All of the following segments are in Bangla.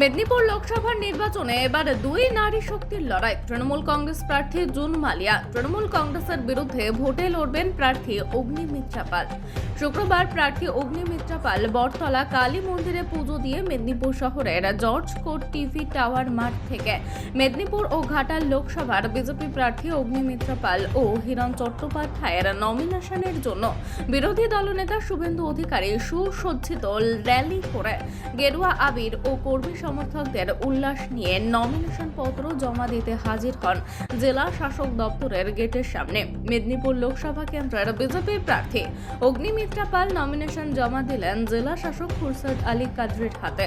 মেদিনীপুর লোকসভার নির্বাচনে এবার দুই নারী শক্তির লড়াই। তৃণমূল কংগ্রেস প্রার্থী জুন মালিয়া। তৃণমূল কংগ্রেসের বিরুদ্ধে ভোটে লড়বেন প্রার্থী অগ্নিমিত্রা পাল। শুক্রবার প্রার্থী অগ্নিমিত্রা পাল বটতলা কালী মন্দিরে পুজো দিয়ে মেদিনীপুর শহরের জর্জ কোর্ট টিভি টাওয়ার মাঠ থেকে। মেদিনীপুর ও ঘাটাল লোকসভার বিজেপি প্রার্থী অগ্নিমিত্রা পাল ও হিরণ চট্টোপাধ্যায়ের নমিনেশনের জন্য বিরোধী দলনেতা শুভেন্দু অধিকারী সুসজ্জিত র্যালি করে। গেরুয়া আবির ও কর্মী সমর্থকদের উল্লাস নিয়ে নমিনেশন পত্র জমা দিতে হাজির হন জেলা শাসক দপ্তরের গেটের সামনে। মেদিনীপুর লোকসভা কেন্দ্রের বিজেপি প্রার্থী অগ্নিমিত্রা পাল নমিনেশন জমা দিলেন জেলা শাসক খুরসাদ আলী কাদরির হাতে।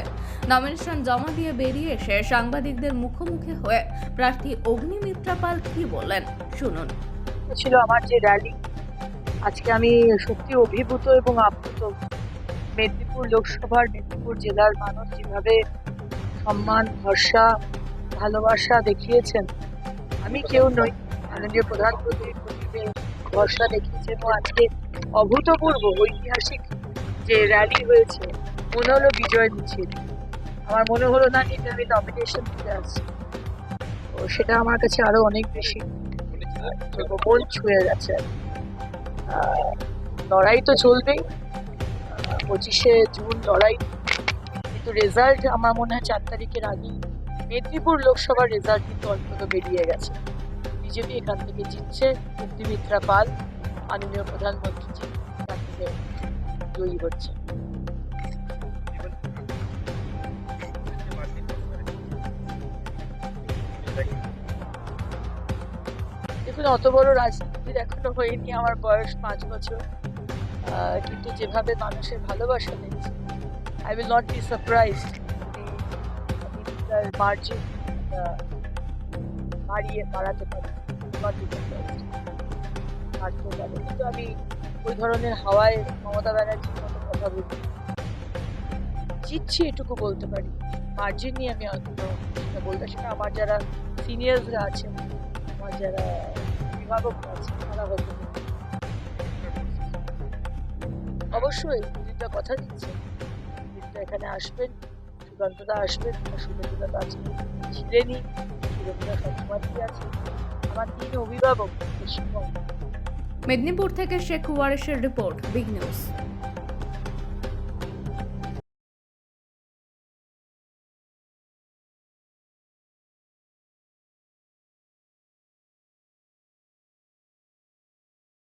নমিনেশন জমা দিয়ে বেরিয়ে এসে সাংবাদিকদের মুখোমুখি হয়ে প্রার্থী অগ্নিমিত্রা পাল কি বললেন শুনুন। ছিল আমার যে র্যালি আজকে আমি সত্যি অভিভূত এবং আপ্লুত। মেদিনীপুর লোকসভার, মেদিনীপুর জেলার মানুষ যেভাবে সম্মান, ভরসা, ভালোবাসা দেখিয়েছেন। আমি কেউ নই। মাননীয় প্রধানমন্ত্রীর ভরসা দেখিয়েছেন এবং আজকে অভূতপূর্ব ঐতিহাসিক যে র্যালি হয়েছে মনে হলো বিজয় মিছিল। আমার মনে হলো না যে আমি নমিনেশন দিতে আসছি। তো সেটা আমার কাছে আরও অনেক বেশি মন ছুঁয়ে গেছে লড়াই তো চলবেই। পঁচিশে জুন লড়াই কিন্তু রেজাল্ট আমার মনে হয় চার তারিখের আগেই মেদিনীপুর লোকসভার রেজাল্ট কিন্তু অন্তত বেরিয়ে গেছে। বিজেপি এখান থেকে জিতছে, মুক্তিমিত্রা পাল, মাননীয় প্রধানমন্ত্রী থেকে জয়ী হচ্ছে দেখুন, অত বড় রাজনীতির এখনও হয়নি, আমার বয়স পাঁচ বছর। কিন্তু যেভাবে মানুষের ভালোবাসা দিচ্ছে I will not be surprise তার মার্জিন বাড়িয়ে বাড়াতে পারি কিন্তু আমি ওই ধরনের হাওয়ায় মমতা ব্যানার্জির মতো কথা বলি জিতছি এটুকু বলতে পারি। মার্জিন নিয়ে আমি সেটা বলতে সেটা আমার যারা সিনিয়র্সরা আছেন, আমার যারা অভিভাবক আছে তারা হয়তো অবশ্যই দিদিটা কথা দিচ্ছে এখানে আসবেন সুকান্তদা আসবেন সুকান্তদা আজকে ছিলেনই সুকান্তদা সবসময় আছে। আমার তিন অভিভাবক মেদিনীপুর থেকে শেখ ওয়ারেশের রিপোর্ট, বিগ নিউজ।